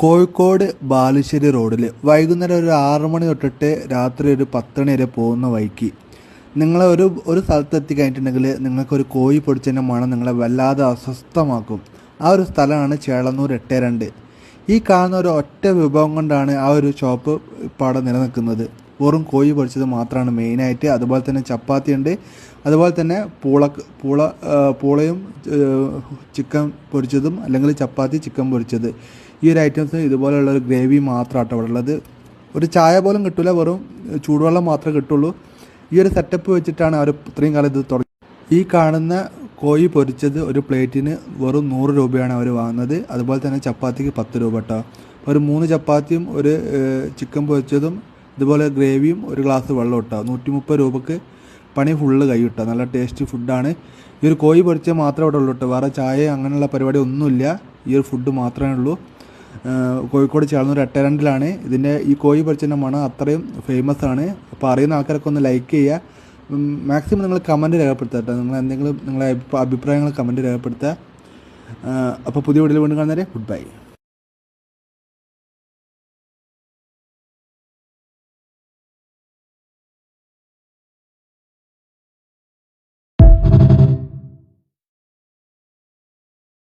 കോഴിക്കോട് ബാലുശ്ശേരി റോഡിൽ വൈകുന്നേരം ഒരു ആറ് മണി തൊട്ടിട്ട് രാത്രി ഒരു പത്ത് മണി വരെ പോകുന്ന വഴിക്ക്. നിങ്ങളെ ഒരു ഒരു സ്ഥലത്ത് എത്തി കഴിഞ്ഞിട്ടുണ്ടെങ്കിൽ നിങ്ങൾക്കൊരു കോഴി പൊടിച്ചതിന്റെ മണം നിങ്ങളെ വല്ലാതെ അസ്വസ്ഥമാക്കും. ആ ഒരു സ്ഥലമാണ് ചേളന്നൂർ എട്ട് രണ്ട്. ഈ കാണുന്ന ഒരു ഒറ്റ വിഭവം കൊണ്ടാണ് ആ ഒരു ഷോപ്പ് അവിടെ നിലനിൽക്കുന്നത്. വെറും കോഴി പൊടിച്ചത് മാത്രമാണ് മെയിനായിട്ട്. അതുപോലെ തന്നെ ചപ്പാത്തി ഉണ്ട് അതുപോലെ തന്നെ പൂള പൂള പൂളയും ചിക്കൻ പൊരിച്ചതും അല്ലെങ്കിൽ ചപ്പാത്തി ചിക്കൻ പൊരിച്ചത്. ഈ ഒരു ഐറ്റംസ് ഇതുപോലെയുള്ള ഒരു ഗ്രേവി മാത്രമാട്ടോ അവിടെ ഉള്ളത്. ഒരു ചായ പോലും കിട്ടില്ല വെറും ചൂടുവെള്ളം മാത്രമേ കിട്ടുള്ളൂ. ഈ ഒരു സെറ്റപ്പ് വെച്ചിട്ടാണ് അവർ ഇത്രയും കാലം ഇത് തുടങ്ങി. ഈ കാണുന്ന കോഴി പൊരിച്ചത് ഒരു പ്ലേറ്റിന് വെറും നൂറ് രൂപയാണ് അവർ വാങ്ങുന്നത്. അതുപോലെ തന്നെ ചപ്പാത്തിക്ക് പത്ത് രൂപ കേട്ടോ. ഒരു മൂന്ന് ചപ്പാത്തിയും ഒരു ചിക്കൻ പൊരിച്ചതും ഇതുപോലെ ഗ്രേവിയും ഒരു ഗ്ലാസ് വെള്ളം ഇട്ടാൽ നൂറ്റി മുപ്പത് രൂപക്ക് പണി ഫുള്ള് കൈ കിട്ടുക നല്ല ടേസ്റ്റി ഫുഡാണ് ഈ ഒരു കോഴി പൊരിച്ച മാത്രമേ ഇവിടെ ഉള്ളൂ കേട്ടോ. വേറെ ചായ അങ്ങനെയുള്ള പരിപാടി ഒന്നുമില്ല. ഈ ഒരു ഫുഡ് മാത്രമേ ഉള്ളൂ. കോഴിക്കോട് ചേർന്നൂർ എട്ടരണ്ടിലാണ്. ഇതിന്റെ ഈ കോഴി പൊരിച്ചതിന്റെ മണം അത്രയും ഫേമസ് ആണ്. അപ്പോൾ അറിയുന്ന ആൾക്കാരൊക്കെ ഒന്ന് ലൈക്ക് ചെയ്യുക. മാക്സിമം നിങ്ങൾ കമന്റ് രേഖപ്പെടുത്തുക കേട്ടോ. നിങ്ങൾ എന്തെങ്കിലും നിങ്ങളെ അഭിപ്രായങ്ങൾ കമന്റ് രേഖപ്പെടുത്തുക. അപ്പോൾ പുതിയ വീഡിയോയിൽ വീണ്ടും കാണുന്നവരെ ഗുഡ് ബൈ